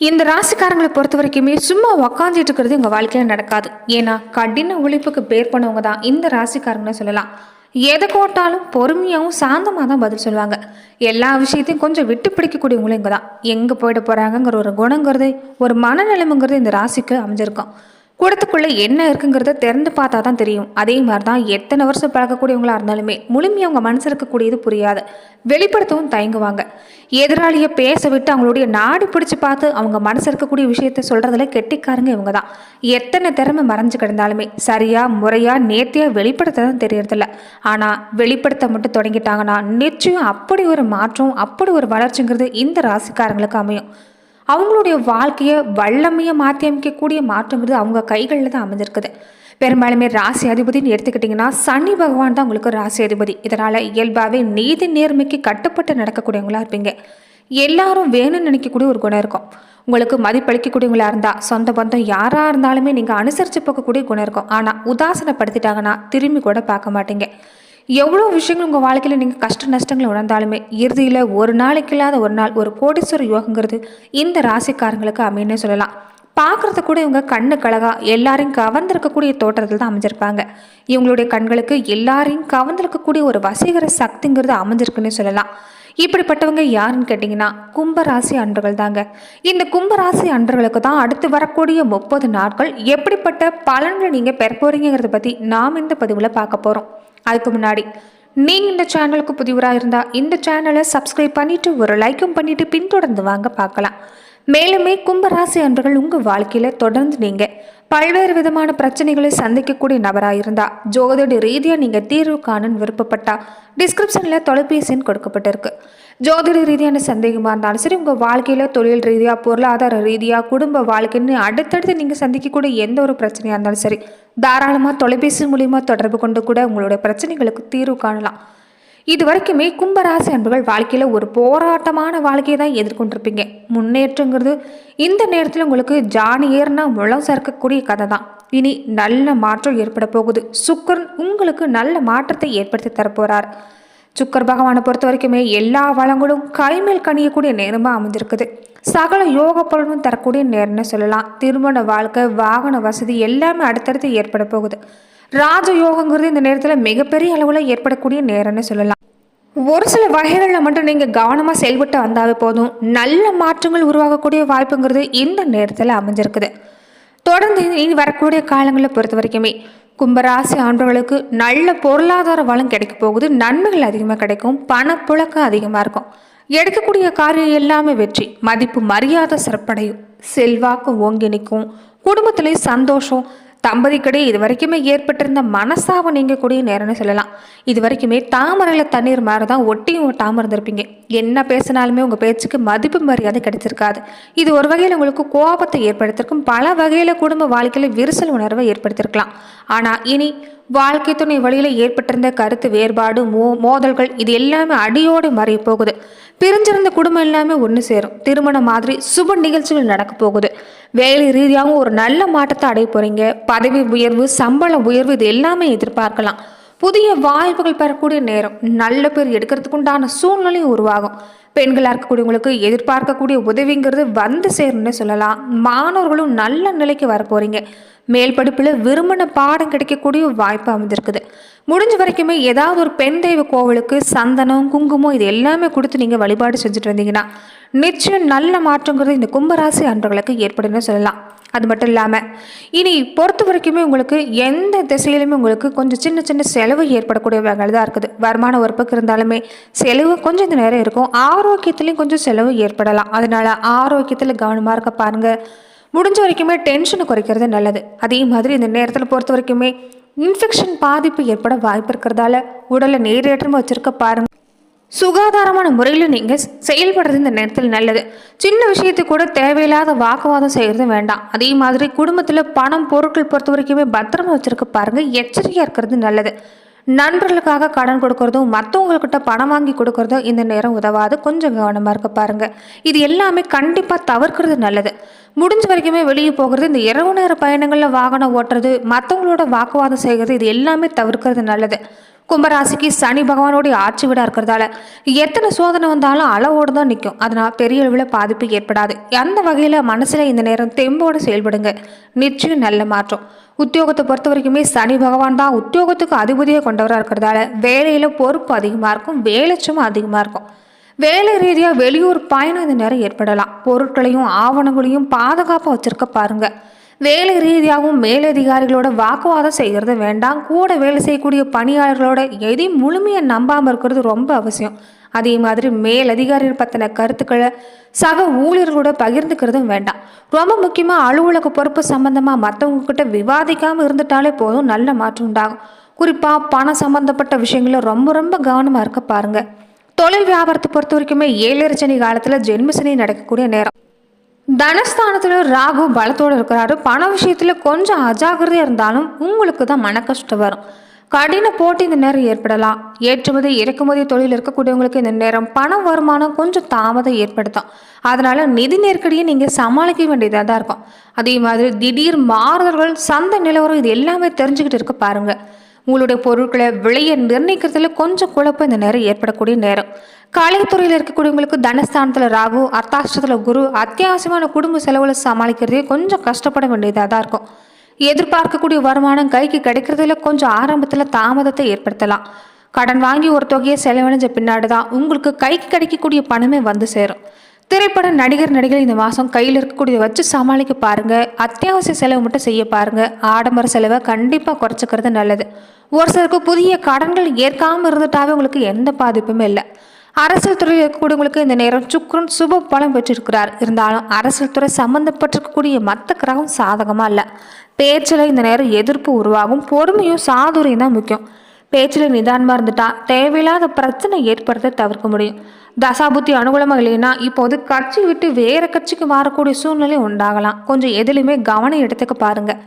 இந்த ராசிக்காரங்களை பொறுத்த வரைக்குமே சும்மா உக்காந்துட்டு இருக்கிறது உங்கள் வாழ்க்கையில் நடக்காது. ஏன்னா கடின உழைப்புக்கு பேர் பண்ணவங்க தான் இந்த ராசிக்காரங்கன்னு சொல்லலாம். எதை கோட்டாலும் பொறுமையாகவும் சாந்தமாக தான் பதில் சொல்லுவாங்க. எல்லா விஷயத்தையும் கொஞ்சம் விட்டு பிடிக்கக்கூடியவங்களும் இங்கே தான் எங்கே போயிட போகிறாங்கங்கிற ஒரு குணங்கிறது ஒரு மனநிலைமைங்கிறது இந்த ராசிக்கு அமைஞ்சிருக்கும். கூடத்துக்குள்ளே என்ன இருக்குங்கிறத திறந்து பார்த்தா தான் தெரியும். அதே மாதிரி தான் எத்தனை வருஷம் பழக்கக்கூடியவங்களா இருந்தாலுமே முழுமையாக அவங்க மனசு இருக்கக்கூடியது புரியாது. வெளிப்படுத்தவும் தயங்குவாங்க. எதிராளியை பேச விட்டு அவங்களுடைய நாடி பிடிச்சி பார்த்து அவங்க மனசு இருக்கக்கூடிய விஷயத்த சொல்கிறதுல கெட்டிக்காரங்க இவங்க தான் எத்தனை திறமை மறைஞ்சு கிடந்தாலுமே சரியாக முறையாக நேர்த்தியாக வெளிப்படுத்த தான் தெரியறதில்ல. ஆனால் வெளிப்படுத்த மட்டும் தொடங்கிட்டாங்கன்னா நிச்சயம் அப்படி ஒரு மாற்றம் அப்படி ஒரு வளர்ச்சிங்கிறது இந்த ராசிக்காரங்களுக்கு அமையும். அவங்களுடைய வாழ்க்கையை வல்லமையை மாற்றி அமைக்கக்கூடிய மாற்றங்கிறது அவங்க கைகளில் தான் அமைஞ்சிருக்குது. பெரும்பாலுமே ராசி அதிபதினு எடுத்துக்கிட்டிங்கன்னா சனி பகவான் தான் உங்களுக்கு ராசி அதிபதி. இதனால் இயல்பாகவே நீதி நேர்மைக்கு கட்டுப்பட்டு நடக்கக்கூடியவங்களா இருப்பீங்க. எல்லாரும் வேணும்னு நினைக்கக்கூடிய ஒரு குணம் இருக்கும். உங்களுக்கு மதிப்பளிக்கக்கூடியவங்களா இருந்தால் சொந்த பந்தம் யாராக இருந்தாலுமே நீங்கள் அனுசரித்து போகக்கூடிய குணம் இருக்கும். ஆனால் உதாசனப்படுத்திட்டாங்கன்னா திரும்பி கூட பார்க்க மாட்டீங்க. எவ்வளோ விஷயங்கள் உங்கள் வாழ்க்கையில் நீங்கள் கஷ்ட நஷ்டங்களை உணர்ந்தாலுமே இறுதியில் ஒரு நாளைக்கு இல்லாத ஒரு நாள் ஒரு கோடீஸ்வர யோகங்கிறது இந்த ராசிக்காரங்களுக்கு அமைன்னு சொல்லலாம். பார்க்குறது கூட இவங்க கண்ணு கழகா எல்லாரையும் கவர்ந்திருக்கக்கூடிய தோற்றத்தில் தான் அமைஞ்சிருப்பாங்க. இவங்களுடைய கண்களுக்கு எல்லாரையும் கவர்ந்திருக்கக்கூடிய ஒரு வசீகர சக்திங்கிறது அமைஞ்சிருக்குன்னு சொல்லலாம். இப்படிப்பட்டவங்க யாருன்னு கேட்டிங்கன்னா கும்பராசி அன்றர்கள் தாங்க இந்த கும்பராசி அன்றர்களுக்கு தான் அடுத்து வரக்கூடிய முப்பது நாட்கள் எப்படிப்பட்ட பலன்களை நீங்கள் பெற போகிறீங்கிறத பற்றி நாம் இந்த பதிவில் பார்க்க போகிறோம் அதுக்கு முன்னாடி நீங்கள் இந்த சேனலுக்கு புதிவராக இருந்தால் இந்த சேனலை சப்ஸ்கிரைப் பண்ணிவிட்டு ஒரு லைக்கும் பண்ணிவிட்டு பின்தொடர்ந்து வாங்க பார்க்கலாம். மேலுமே கும்பராசி அன்பர்கள் உங்கள் வாழ்க்கையில் தொடர்ந்து நீங்கள் பல்வேறு விதமான பிரச்சனைகளை சந்திக்கக்கூடிய நபராக இருந்தால் ஜோதிட ரீதியாக நீங்கள் தீர்வு காணுன்னு விருப்பப்பட்டா டிஸ்கிரிப்ஷனில் தொலைபேசின்னு கொடுக்கப்பட்டிருக்கு. ஜோதிட ரீதியான சந்தேகமாக இருந்தாலும் சரி உங்கள் வாழ்க்கையில் தொழில் ரீதியாக பொருளாதார ரீதியாக குடும்ப வாழ்க்கைன்னு அடுத்தடுத்து நீங்கள் சந்திக்கக்கூடிய எந்த ஒரு பிரச்சனையாக இருந்தாலும் சரி தாராளமாக தொலைபேசி மூலியமாக தொடர்பு கொண்டு கூட உங்களுடைய பிரச்சனைகளுக்கு தீர்வு காணலாம். இது வரைக்குமே கும்பராசி அன்புகள் வாழ்க்கையில் ஒரு போராட்டமான வாழ்க்கையை தான் எதிர்கொண்டிருப்பீங்க. முன்னேற்றங்கிறது இந்த நேரத்தில் உங்களுக்கு ஜானி ஏறுனா முளம் சேர்க்கக்கூடிய கதை தான். இனி நல்ல மாற்றம் ஏற்பட போகுது. சுக்கரன் உங்களுக்கு நல்ல மாற்றத்தை ஏற்படுத்தி தரப்போகிறார் சுக்கர் பகவானை பொறுத்த வரைக்குமே எல்லா வளங்களும் கைமேல் கணியக்கூடிய நேரமாக அமைஞ்சிருக்குது. சகல யோக பலனும் தரக்கூடிய நேரம்னு சொல்லலாம். திருமண வாழ்க்கை வாகன வசதி எல்லாமே அடுத்தடுத்து ஏற்பட போகுது. ராஜ யோகங்கிறது இந்த நேரத்தில் மிகப்பெரிய அளவில் ஏற்படக்கூடிய நேரம்னு சொல்லலாம். ஒரு சில வகைகளில் மட்டும் நீங்கள் கவனமாக செயல்பட்டு வந்தாவே போதும். நல்ல மாற்றங்கள் உருவாகக்கூடிய வாய்ப்புங்கிறது இந்த நேரத்தில் அமைஞ்சிருக்குது. தொடர்ந்து இனி வரக்கூடிய காலங்களை பொறுத்த வரைக்குமே கும்பராசி ஆண்டவர்களுக்கு நல்ல பொருளாதார வளம் கிடைக்க போகுது. நன்மைகள் அதிகமாக கிடைக்கும். பணப்புழக்கம் அதிகமாக இருக்கும். எடுக்கக்கூடிய காரியம் எல்லாமே வெற்றி. மதிப்பு மரியாதை சிறப்படையும். செல்வாக்கு ஓங்கி நிற்கும் குடும்பத்திலேயும் சந்தோஷம் தம்பதிக்கிடையே இது வரைக்குமே ஏற்பட்டிருந்த மனசாபம் நீங்கக்கூடிய நேரம்னு சொல்லலாம். இது வரைக்குமே தாமரையில் தண்ணீர் மாதிரி தான் ஒட்டியும் ஒட்டாமல் இருந்திருப்பீங்க. என்ன பேசினாலுமே உங்கள் பேச்சுக்கு மதிப்பு மரியாதை கிடைச்சிருக்காது. இது ஒரு வகையில் உங்களுக்கு கோபத்தை ஏற்படுத்திருக்கும். பல வகையில் குடும்ப வாழ்க்கையில் விரிசல் உணர்வை ஏற்படுத்தியிருக்கலாம் ஆனால் இனி வாழ்க்கை துணை வழியில் ஏற்பட்டிருந்த கருத்து வேறுபாடு மோ மோதல்கள் இது எல்லாமே அடியோடு மறைய போகுது. பிரிஞ்சிருந்த குடும்பம் எல்லாமே ஒன்று சேரும். திருமணம் மாதிரி சுப நிகழ்ச்சிகள் நடக்க போகுது. வேலை ரீதியாகவும் ஒரு நல்ல மாற்றத்தை அடைய போகிறீங்க பதவி உயர்வு சம்பள உயர்வு இது எல்லாமே எதிர்பார்க்கலாம். புதிய வாய்ப்புகள் பெறக்கூடிய நேரம். நல்ல பேர் எடுக்கிறதுக்குண்டான சூழ்நிலையும் உருவாகும். பெண்களாக இருக்கக்கூடியவங்களுக்கு எதிர்பார்க்கக்கூடிய உதவிங்கிறது வந்து சேரும்னு சொல்லலாம். மாணவர்களும் நல்ல நிலைக்கு வர போகிறீங்க மேல் படிப்பில் விரும்பின பாடம் கிடைக்கக்கூடிய வாய்ப்பு அமைஞ்சிருக்குது முடிஞ்ச வரைக்குமே ஏதாவது ஒரு பெண் தெய்வ கோவிலுக்கு சந்தனம் குங்குமம் இது எல்லாமே கொடுத்து நீங்கள் வழிபாடு செஞ்சுட்டு இருந்தீங்கன்னா நிச்சயம் நல்ல மாற்றங்கிறது இந்த கும்பராசி அன்றர்களுக்கு ஏற்படும்னு சொல்லலாம். அது மட்டும் இல்லாமல் இனி பொறுத்த வரைக்குமே உங்களுக்கு எந்த திசையிலுமே உங்களுக்கு கொஞ்சம் சின்ன சின்ன செலவு ஏற்படக்கூடிய வகையில் தான் இருக்குது. வருமானம் ஒரு பக்கம் இருந்தாலுமே செலவு கொஞ்சம் இந்த நேரம் இருக்கும். ஆரோக்கியத்துலேயும் கொஞ்சம் செலவு ஏற்படலாம். அதனால் ஆரோக்கியத்தில் கவனமாக இருக்க பாருங்கள் முடிஞ்ச வரைக்குமே டென்ஷனை குறைக்கிறது நல்லது. அதே மாதிரி இந்த நேரத்தில் பொறுத்த வரைக்குமே இன்ஃபெக்ஷன் பாதிப்பு ஏற்பட வாய்ப்பு இருக்கிறதால உடலை நேரேற்றமாக வச்சுருக்க பாருங்கள் சுகாதாரமான முறையில் நீங்கள் செயல்படுறது இந்த நேரத்தில் நல்லது. சின்ன விஷயத்துக்கு கூட தேவையில்லாத வாக்குவாதம் செய்கிறது வேண்டாம். அதே மாதிரி குடும்பத்தில் பணம் பொருட்கள் பொறுத்த வரைக்குமே பத்திரமா வச்சுருக்க பாருங்கள் எச்சரிக்கையாக இருக்கிறது நல்லது. நண்பர்களுக்காக கடன் கொடுக்கறதும் மற்றவங்கக்கிட்ட பணம் வாங்கி கொடுக்கறதும் இந்த நேரம் உதவாது. கொஞ்சம் கவனமாக இருக்க பாருங்கள் இது எல்லாமே கண்டிப்பாக தவிர்க்கிறது நல்லது. முடிஞ்ச வரைக்குமே வெளியே போகிறது இந்த இரவு நேர பயணங்களில் வாகனம் ஓட்டுறது மற்றவங்களோட வாக்குவாதம் செய்கிறது இது எல்லாமே தவிர்க்கிறது நல்லது. கும்பராசிக்கு சனி பகவானுடைய ஆட்சி விட இருக்கிறதால எத்தனை சோதனை வந்தாலும் அளவோடு தான் நிற்கும் அதனால் பெரிய அளவில் பாதிப்பு ஏற்படாது. அந்த வகையில் மனசில் இந்த நேரம் தெம்போடு செயல்படுங்க. நிச்சயம் நல்ல மாற்றம். உத்தியோகத்தை பொறுத்த வரைக்குமே சனி பகவான் தான் உத்தியோகத்துக்கு அதிபதியாக கொண்டவராக இருக்கிறதால வேலையில் பொறுப்பு அதிகமாக இருக்கும் வேலைச்சும் அதிகமாக இருக்கும். வேலை ரீதியாக வெளியூர் பயணம் இந்த நேரம் ஏற்படலாம். பொருட்களையும் ஆவணங்களையும் பாதுகாப்பாக வச்சிருக்க பாருங்கள் வேலை ரீதியாகவும் மேலதிகாரிகளோட வாக்குவாதம் செய்கிறது வேண்டாம். கூட வேலை செய்யக்கூடிய பணியாளர்களோட எதையும் முழுமையாக நம்பாமல் இருக்கிறது ரொம்ப அவசியம். அதே மாதிரி மேலதிகாரிகள் பற்றின கருத்துக்களை சக ஊழியர்களோட பகிர்ந்துக்கிறதும் வேண்டாம். ரொம்ப முக்கியமாக அலுவலக பொறுப்பு சம்மந்தமாக மற்றவங்க கிட்ட விவாதிக்காமல் இருந்துட்டாலே போதும் நல்ல மாற்றம் உண்டாகும். குறிப்பாக பணம் சம்மந்தப்பட்ட விஷயங்களில் ரொம்ப ரொம்ப கவனமாக இருக்க பாருங்கள் தொழில் வியாபாரத்தை பொறுத்த வரைக்குமே ஏழரை சனி காலத்தில் ஜென்மசனி நடக்கக்கூடிய நேரம். தனஸ்தானத்தில் ராகு பலத்தோடு இருக்கிறாரு. பண விஷயத்தில் கொஞ்சம் அஜாகிரதையாக இருந்தாலும் உங்களுக்கு தான் மன கஷ்டம் வரும். கடின போட்டி இந்த நேரம் ஏற்படலாம். ஏற்றுமதி இறக்குமதி தொழில் இருக்கக்கூடியவங்களுக்கு இந்த நேரம் பண வருமானம் கொஞ்சம் தாமதம் ஏற்படுத்தும். அதனால நிதி நெருக்கடியை நீங்கள் சமாளிக்க வேண்டியதாக தான் இருக்கும். அதே மாதிரி திடீர் மாறுதல்கள் சந்தை நிலவரம் இது எல்லாமே தெரிஞ்சுக்கிட்டு இருக்க பாருங்கள் உங்களுடைய பொருட்களை விலையை நிர்ணயிக்கிறதுல கொஞ்சம் குழப்பம் இந்த நேரம் ஏற்படக்கூடிய நேரம். கலைத்துறையில் இருக்கக்கூடியவங்களுக்கு தனஸ்தானத்தில் ராகு அர்த்தாஷ்டத்தில் குரு அத்தியாவசியமான குடும்ப செலவுகளை சமாளிக்கிறதே கொஞ்சம் கஷ்டப்பட வேண்டியதாக தான் இருக்கும். எதிர்பார்க்கக்கூடிய வருமானம் கைக்கு கிடைக்கிறதுல கொஞ்சம் ஆரம்பத்தில் தாமதத்தை ஏற்படுத்தலாம். கடன் வாங்கி ஒரு தொகையை செலவழிஞ்ச பின்னாடி தான் உங்களுக்கு கைக்கு கிடைக்கக்கூடிய பணமே வந்து சேரும். திரைப்பட நடிகர் நடிகர் இந்த மாதம் கையில் இருக்கக்கூடியதை வச்சு சமாளிக்க பாருங்கள் அத்தியாவசிய செலவு மட்டும் செய்ய பாருங்கள் ஆடம்பர செலவை கண்டிப்பாக குறைச்சிக்கிறது நல்லது. ஒரு சிலருக்கு புதிய கடன்கள் ஏற்காமல் இருந்துட்டாவே உங்களுக்கு எந்த பாதிப்புமே இல்லை. அரசியல் துறையில் இருக்கக்கூடியவங்களுக்கு இந்த நேரம் சுக்ரன் சுப பலம் பெற்றிருக்கிறார். இருந்தாலும் அரசியல் துறை சம்மந்தப்பட்டிருக்கக்கூடிய மற்ற கிரகம் சாதகமாக இல்லை. பேச்சில் இந்த நேரம் எதிர்ப்பு உருவாகும். பொறுமையும் சாதுரியும் தான் முக்கியம். பேச்சில் நிதானமாக இருந்துட்டா. தேவையில்லாத பிரச்சனை ஏற்படுத்த தவிர்க்க முடியும். தசாபுத்தி அனுகூலமாக இல்லைன்னா இப்போது கட்சி விட்டு வேறு கட்சிக்கு மாறக்கூடிய சூழ்நிலை உண்டாகலாம். கொஞ்சம் எதுலையுமே கவனம் எடுத்துக்க பாருங்கள்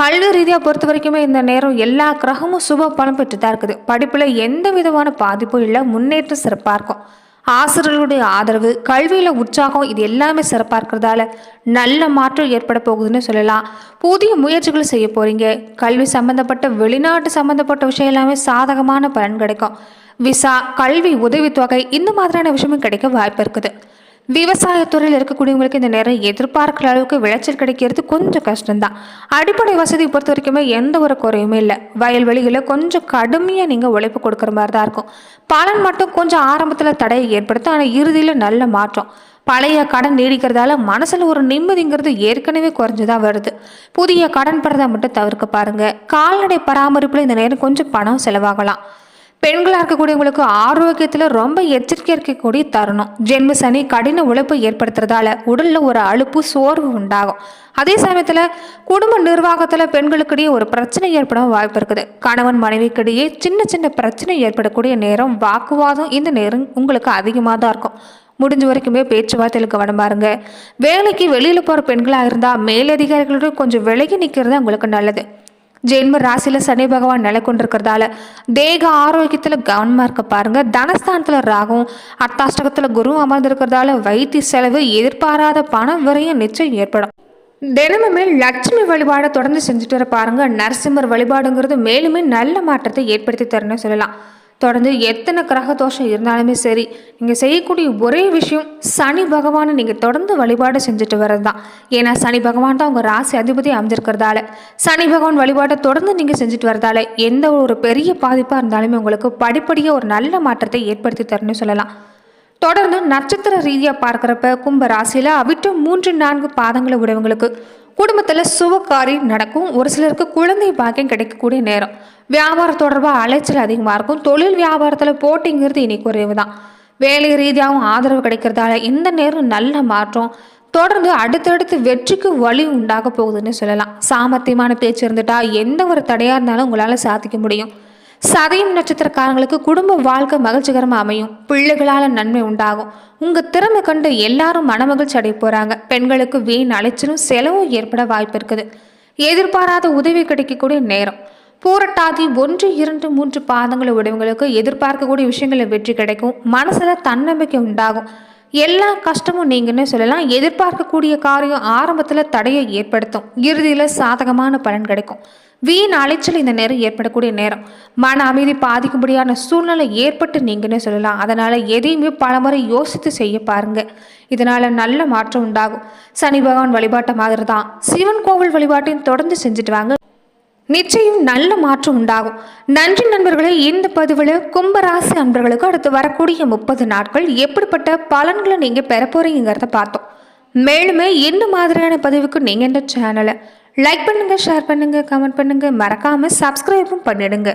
கல்வி ரீதியாக பொறுத்த வரைக்குமே இந்த நேரம் எல்லா கிரகமும் சுப பலம் பெற்று தான் இருக்குது. படிப்பில் எந்த விதமான பாதிப்பும் இல்லை. முன்னேற்றம் சிறப்பாக இருக்கும். ஆசிரியர்களுடைய ஆதரவு கல்வியில் உற்சாகம் இது எல்லாமே சிறப்பாக இருக்கிறதால நல்ல மாற்றம் ஏற்பட போகுதுன்னு சொல்லலாம். புதிய முயற்சிகள் செய்ய போகிறீங்க கல்வி சம்மந்தப்பட்ட வெளிநாட்டு சம்மந்தப்பட்ட விஷயம் எல்லாமே சாதகமான பலன் கிடைக்கும். விசா கல்வி உதவித்தொகை இந்த மாதிரியான விஷயமும் கிடைக்க வாய்ப்பு இருக்குது. விவசாயத்துறையில் இருக்கக்கூடியவங்களுக்கு இந்த நேரம் எதிர்பார்க்குற அளவுக்கு விளைச்சல் கிடைக்கிறது கொஞ்சம் கஷ்டம்தான். அடிப்படை வசதி பொறுத்த வரைக்குமே எந்த ஒரு குறையுமே இல்லை. வயல்வெளிகளில் கொஞ்சம் கடுமையாக நீங்கள் உழைப்பு கொடுக்குற மாதிரி தான் இருக்கும். பலன் மட்டும் கொஞ்சம் ஆரம்பத்தில் தடையை ஏற்படுத்தும். ஆனால் இறுதியில் நல்ல மாற்றம். பழைய கடன் நீடிக்கிறதால மனசில் ஒரு நிம்மதிங்கிறது ஏற்கனவே குறைஞ்சு தான் வருது. புதிய கடன் படுறதை மட்டும் தவிர்க்க பாருங்கள் கால்நடை பராமரிப்பில் இந்த நேரம் கொஞ்சம் பணம் செலவாகலாம். பெண்களாக இருக்கக்கூடியவங்களுக்கு ஆரோக்கியத்தில் ரொம்ப எச்சரிக்கை இருக்கக்கூடிய தருணம். ஜென்ம சனி கடின உழைப்பு ஏற்படுத்துறதால உடலில் ஒரு அலுப்பு சோர்வு உண்டாகும். அதே சமயத்தில் குடும்ப நிர்வாகத்தில் பெண்களுக்கிடையே ஒரு பிரச்சனை ஏற்பட வாய்ப்பு இருக்குது. கணவன் மனைவிக்கிடையே சின்ன சின்ன பிரச்சனை ஏற்படக்கூடிய நேரம் வாக்குவாதம் இந்த நேரம் உங்களுக்கு அதிகமாக தான் இருக்கும். முடிஞ்ச வரைக்குமே பேச்சுவார்த்தையில் கவனம் பாருங்க. வேலைக்கு வெளியில் போகிற பெண்களாக இருந்தால் மேலதிகாரிகளோட கொஞ்சம் விலகி நிற்கிறது உங்களுக்கு நல்லது. ஜென்ம ராசியில் சனி பகவான் நிலை கொண்டிருக்கிறதால தேக ஆரோக்கியத்தில் கவனமாக இருக்க பாருங்க. தனஸ்தானத்தில் ராகும் அர்த்தாஷ்டகத்தில் குரு அமர்ந்திருக்கிறதால வைத்திய செலவு எதிர்பாராத பணம் விரையும் நிச்சயம் ஏற்படும். தினமுமே லட்சுமி வழிபாடை தொடர்ந்து செஞ்சுட்டு வர பாருங்க. நரசிம்மர் வழிபாடுங்கிறது மேலுமே நல்ல மாற்றத்தை ஏற்படுத்தி தரணும்னு சொல்லலாம். தொடர்ந்து எத்தனை கிரக தோஷம் இருந்தாலுமே சரி நீங்கள் செய்யக்கூடிய ஒரே விஷயம் சனி பகவானை நீங்கள் தொடர்ந்து வழிபாடு செஞ்சுட்டு வர்றது தான் ஏன்னா சனி பகவான் தான் உங்கள் ராசி அதிபதி அமைஞ்சிருக்கிறதால சனி பகவான் வழிபாட்டை தொடர்ந்து நீங்கள் செஞ்சுட்டு வரதால எந்த ஒரு பெரிய பாதிப்பாக இருந்தாலுமே உங்களுக்கு படிப்படியாக ஒரு நல்ல மாற்றத்தை ஏற்படுத்தி தரணும்னு சொல்லலாம். தொடர்ந்து நட்சத்திர ரீதியாக பார்க்குறப்ப கும்ப ராசியில் அவிட்ட மூன்று நான்கு பாதங்களை உடையவங்களுக்கு குடும்பத்தில் சுபகாரியம் நடக்கும். ஒரு சிலருக்கு குழந்தை பாக்கியம் கிடைக்கக்கூடிய நேரம். வியாபாரம் தொடர்பாக அலைச்சல் அதிகமாக இருக்கும். தொழில் வியாபாரத்தில் போட்டிங்கிறது இனி குறைவு தான் வேலை ரீதியாகவும் ஆதரவு கிடைக்கிறதால இந்த நேரம் நல்ல மாற்றம். தொடர்ந்து அடுத்தடுத்து வெற்றிக்கு வழி உண்டாக போகுதுன்னு சொல்லலாம். சாமர்த்தியமான பேச்சு இருந்துட்டா எந்த ஒரு தடையாக இருந்தாலும் உங்களால் சாதிக்க முடியும். சதயம் நட்சத்திரக்காரங்களுக்கு குடும்ப வாழ்க்கை மகிழ்ச்சிகரமாக அமையும். பிள்ளைகளால் நன்மை உண்டாகும். உங்கள் திறமை கண்டு எல்லாரும் மனமகிழ்ச்சி அடைய போகிறாங்க பெண்களுக்கு வீண் அலைச்சலும் செலவும் ஏற்பட வாய்ப்பு இருக்குது எதிர்பாராத உதவி கிடைக்கக்கூடிய நேரம். பூரட்டாதி ஒன்று இரண்டு மூன்று பாதங்களை உடையவங்களுக்கு எதிர்பார்க்கக்கூடிய விஷயங்களில் வெற்றி கிடைக்கும். மனசில் தன்னம்பிக்கை உண்டாகும். எல்லா கஷ்டமும் நீங்கன்னு சொல்லலாம். எதிர்பார்க்கக்கூடிய காரியம் ஆரம்பத்தில் தடையை ஏற்படுத்தும். இறுதியில் சாதகமான பலன் கிடைக்கும். வீண் அலைச்சல் இந்த நேரம் ஏற்படக்கூடிய நேரம். மன அமைதி பாதிக்கும்படியான சூழ்நிலை ஏற்பட்டு நீங்கன்னு சொல்லலாம். அதனால் எதையுமே பலமுறை யோசித்து செய்ய பாருங்க. இதனால் நல்ல மாற்றம் உண்டாகும். சனி பகவான் வழிபாட்டை மாதிரி தான் சிவன் கோவில் வழிபாட்டையும் தொடர்ந்து செஞ்சுட்டு வாங்க. நிச்சயம் நல்ல மாற்றம் உண்டாகும். நன்றி நண்பர்களே இந்த பதிவில் கும்பராசி அன்பர்களுக்கு அடுத்து வரக்கூடிய முப்பது நாட்கள் எப்படிப்பட்ட பலன்களை நீங்கள் பெற போறீங்கிறத பார்த்தோம். மேலுமே இந்த மாதிரியான பதிவுக்கு நீங்கள் இந்த சேனலை லைக் பண்ணுங்கள் ஷேர் பண்ணுங்கள் கமெண்ட் பண்ணுங்கள் மறக்காமல் சப்ஸ்கிரைபும் பண்ணிடுங்க.